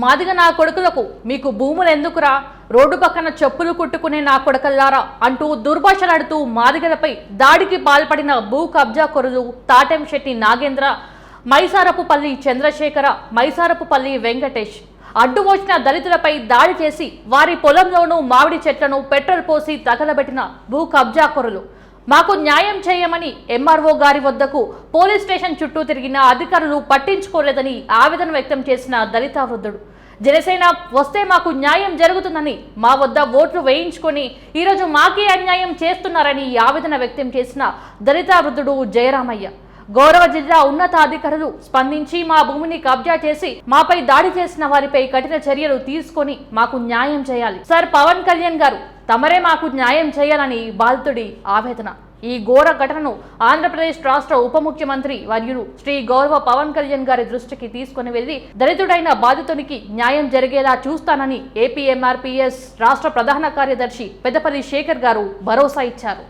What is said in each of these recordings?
మాదిగ నా కొడుకులకు మీకు భూములు ఎందుకురా? రోడ్డు పక్కన చెప్పులు కుట్టుకునే నా కొడుకల్లారా? అంటూ దుర్భాషలాడుతూ మాదిగలపై దాడికి పాల్పడిన భూ కబ్జా తాటెం తాటెంశెట్టి నాగేంద్ర మైసారపుపల్లి చంద్రశేఖర మైసారపుపల్లి వెంకటేష్ అడ్డు వచ్చిన దళితులపై దాడి చేసి వారి పొలంలోనూ మామిడి చెట్లను పెట్రోల్ పోసి తగలబెట్టిన భూ కబ్జా కొరలు. మాకు న్యాయం చేయమని ఎంఆర్ఓ గారి వద్దకు పోలీస్ స్టేషన్ చుట్టూ తిరిగిన అధికారులు పట్టించుకోలేదని ఆవేదన వ్యక్తం చేసిన దళిత వృద్ధుడు. జనసేన వస్తే మాకు న్యాయం జరుగుతుందని మా వద్ద ఓట్లు వేయించుకొని ఈరోజు మాకే అన్యాయం చేస్తున్నారని ఆవేదన వ్యక్తం చేసిన దళిత వృద్ధుడు జయరామయ్య. గౌరవ జిల్లా ఉన్నతాధికారులు స్పందించి మా భూమిని కబ్జా చేసి మాపై దాడి చేసిన వారిపై కఠిన చర్యలు తీసుకొని మాకు న్యాయం చేయాలి. సార్ పవన్ కళ్యాణ్ గారు తమరే మాకు న్యాయం చేయాలని బాధితుడి ఆవేదన. ఈ ఘోర ఘటనను ఆంధ్రప్రదేశ్ రాష్ట్ర ఉప ముఖ్యమంత్రి వర్యులు శ్రీ గౌరవ పవన్ కళ్యాణ్ గారి దృష్టికి తీసుకుని వెళ్ళి దళితుడైన బాధితునికి న్యాయం జరిగేలా చూస్తానని ఏపీఎంఆర్పిఎస్ రాష్ట్ర ప్రధాన కార్యదర్శి పెద్దపల్లి శేఖర్ గారు భరోసా ఇచ్చారు.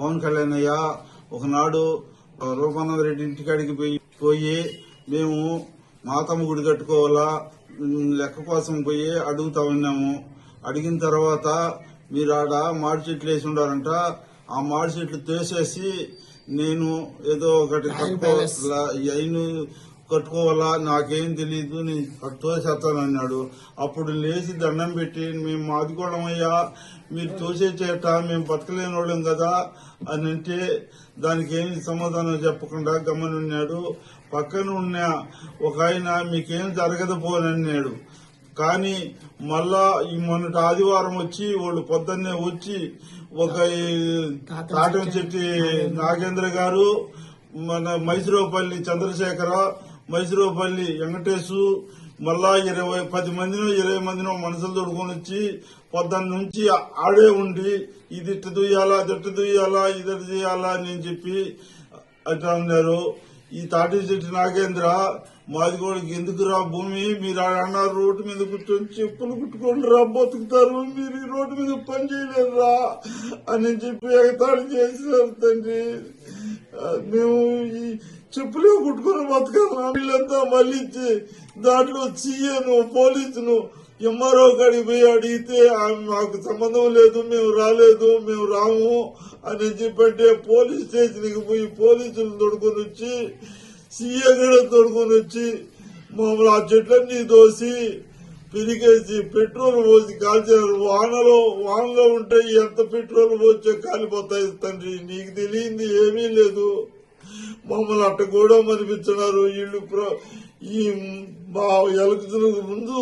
పవన్ కళ్యాణ్ అయ్య ఒకనాడు రూపానంద రెడ్డి ఇంటికాడికి పోయి పోయి మేము మాతమ్మ గుడి కట్టుకోవాలా లెక్క కోసం పోయి అడుగుతా ఉన్నాము. అడిగిన తర్వాత మీరు ఆడ మాడి చెట్లు వేసి ఉండాలంట ఆ మాడి చెట్లు తోసేసి నేను ఏదో ఒకటి కట్టుకోవాలా అయిను కట్టుకోవాలా? నాకేం తెలియదు నేను తోసేస్తానన్నాడు అప్పుడు లేచి దండం పెట్టి మేము మాదికోవడమయ్యా మీరు తోసే చేట మేము బతకలేని వాళ్ళం కదా అని అంటే దానికి ఏమి సమాధానం చెప్పకుండా గమనున్నాడు. పక్కన ఉన్న ఒక ఆయన మీకేం జరగదు పోనన్నాడు కానీ మళ్ళా ఈ మొన్నటి ఆదివారం వచ్చి వాళ్ళు పొద్దున్నే వచ్చి ఒక తాటం చెట్టి నాగేంద్ర గారు మన మైసూరుపల్లి చంద్రశేఖర మైసూరుపల్లి వెంకటేశు మళ్ళా ఇరవై పది మందినో ఇరవై మందినో మనుషులు తోడుకొని వచ్చి పొద్దున్న నుంచి ఆడే ఉండి ఇది ఇట్ట దుయ్యాలా అది ఇట్ట దుయ్యాలా ఇది చేయాలా అని చెప్పి అట్లా ఉన్నారు ఈ తాటి చెట్టు నాగేంద్ర మాది కూడా ఎందుకురా భూమి? మీరు అన్నారు రోడ్డు మీద కూర్చొని చెప్పులు కుట్టుకొని రా బతుకుతారు. మీరు ఈ రోడ్డు మీద పని చేయలేదురా అని చెప్పి ఎగతాళి చేసినారు తండ్రి. మేము ఈ చెప్పులే కుట్టుకొని బతకాలి వీళ్ళంతా మళ్ళీ దాంట్లో సీఏను పోలీసును ఎంఆర్ఓ కాడికి పోయి అడిగితే ఆమె మాకు సంబంధం లేదు మేము రాలేదు మేము రాము అని చెప్పంటే పోలీస్ స్టేషన్కి పోయి పోలీసులు తొడుకొని వచ్చి సీఏ కూడా తొడుకొని వచ్చి మమ్మల్ని ఆ చెట్లన్నీ దోసి పిరికేసి పెట్రోల్ పోసి కాల్చారు వానలో వానలో ఉంటే ఎంత పెట్రోల్ పోసే కాలిపోతాయి తండ్రి. నీకు తెలియంది ఏమీ లేదు. మమ్మల్ని అట్ట కూడా అనిపించినారు వీళ్ళు ప్ర- ఈ మా ఎలక్షన్ ముందు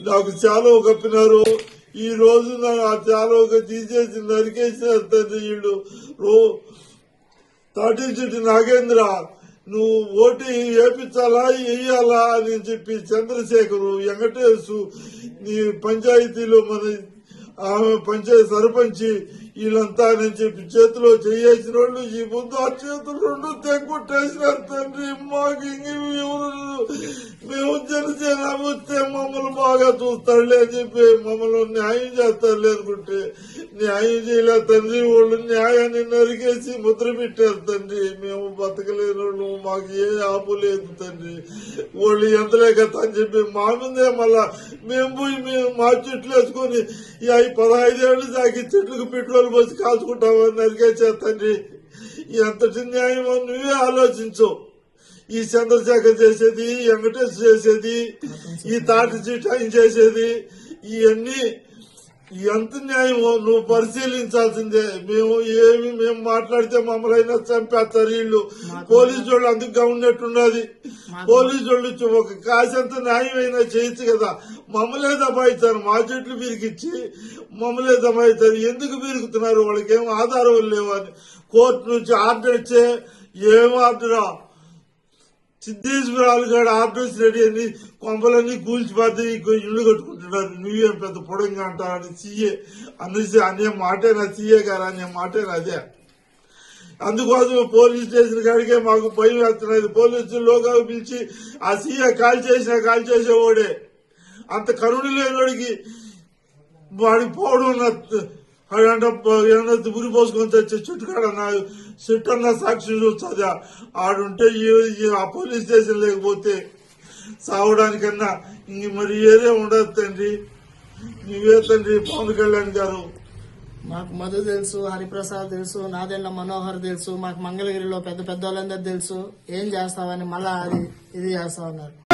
నాకు చాలా కప్పినారు. ఈ రోజు నాకు ఆ చాలా తీసేసి నరికేసినారు తండ్రి వీళ్ళు. రో తాటి చెట్టు నాగేంద్ర నువ్వు ఓటు వేపించాలా వేయాలా అని చెప్పి చంద్రశేఖరు వెంకటేశు నీ పంచాయతీలో మన ఆమె పంచాయతీ సర్పంచి వీళ్ళంతా అని చెప్పి చేతిలో చేయాల్సిన వాళ్ళు ఈ ముందు ఆ చేతులు రెండు తెగొట్టేసినారు తండ్రి. మాకు ఇంక ఎవరు జనసేన వస్తే మమ్మల్ని బాగా చూస్తాడులే అని చెప్పి మమ్మల్ని న్యాయం చేస్తాడులే అనుకుంటే న్యాయం చేయలే తండ్రి వాళ్ళు న్యాయాన్ని నరికేసి ముద్ర పెట్టారు తండ్రి. మేము బతకలేని వాళ్ళు మాకు ఏ ఆపు లేదు తండ్రి. వాళ్ళు ఎంతలే కదా అని చెప్పి మా ముందే మళ్ళా మేము పోయి మేము మా చెట్లు వేసుకొని అవి పదహైదేళ్ళు దాకి చెట్లకు పెట్రోల్ పోసి కాల్చుకుంటామని నరికేసే తండ్రి. ఎంతటి న్యాయమో నువ్వే ఆలోచించవు ఈ చంద్రశేఖర్ చేసేది ఈ వెంకటేష్ చేసేది ఈ తాటి చీట ఆయన చేసేది ఇవన్నీ ఎంత న్యాయమో నువ్వు పరిశీలించాల్సిందే. మేము ఏమి మేము మాట్లాడితే మమ్మల్ని అయినా చంపేస్తారు వీళ్ళు. పోలీసు వాళ్ళు అందుకు ఉన్నట్టున్నది పోలీసు వాళ్ళు ఒక కాసంత న్యాయం అయినా చేయొచ్చు కదా. మమ్మల్నే దబాయిస్తారు మా చెట్లు బిరికిచ్చి మమ్మల్నే దబాయిస్తారు. ఎందుకు బిరుగుతున్నారు వాళ్ళకి ఏం ఆధారం లేవు? అని కోర్టు నుంచి ఆర్డర్ ఇచ్చే ఏం ఆర్డరా? సిద్ధేశ్వరాలు గారు ఆర్డర్స్ రెడీ అని కొంపలన్నీ కూల్చిపోతే ఇల్లు కట్టుకుంటున్నారు. నువ్వేం పెద్ద పొడంగా అంటావు అని సీఏ అందుకే అనే మాటేనా? సీఏ గారు అనే మాటేనా అదే? అందుకోసం పోలీస్ స్టేషన్ కాడికే మాకు భయం వేస్తున్నది. పోలీసులు లోగా పిలిచి ఆ సీఏ కాల్ చేసినా కాల్ చేసేవాడే. అంత కరుణ లేనివాడికి వాడికి పోవడం నా అడంట ఏమన్నా పోసుకొని తెచ్చే చెట్టు కాడ నా చెట్టు అన్న సాక్షి చూస్తుంది. ఆడుంటే ఈ- ఆ పోలీస్ స్టేషన్ లేకపోతే సావడానికన్నా ఇంక మరి ఏదే ఉండదు తండ్రి. నువ్వే తండ్రి పవన్ కళ్యాణ్ గారు. మాకు మధు తెలుసు హరిప్రసాద్ తెలుసు నాదెండ్ల మనోహర్ తెలుసు మాకు మంగళగిరిలో పెద్ద పెద్ద వాళ్ళందరూ తెలుసు. ఏం చేస్తావని మళ్ళా అది ఇది చేస్తా ఉన్నారు.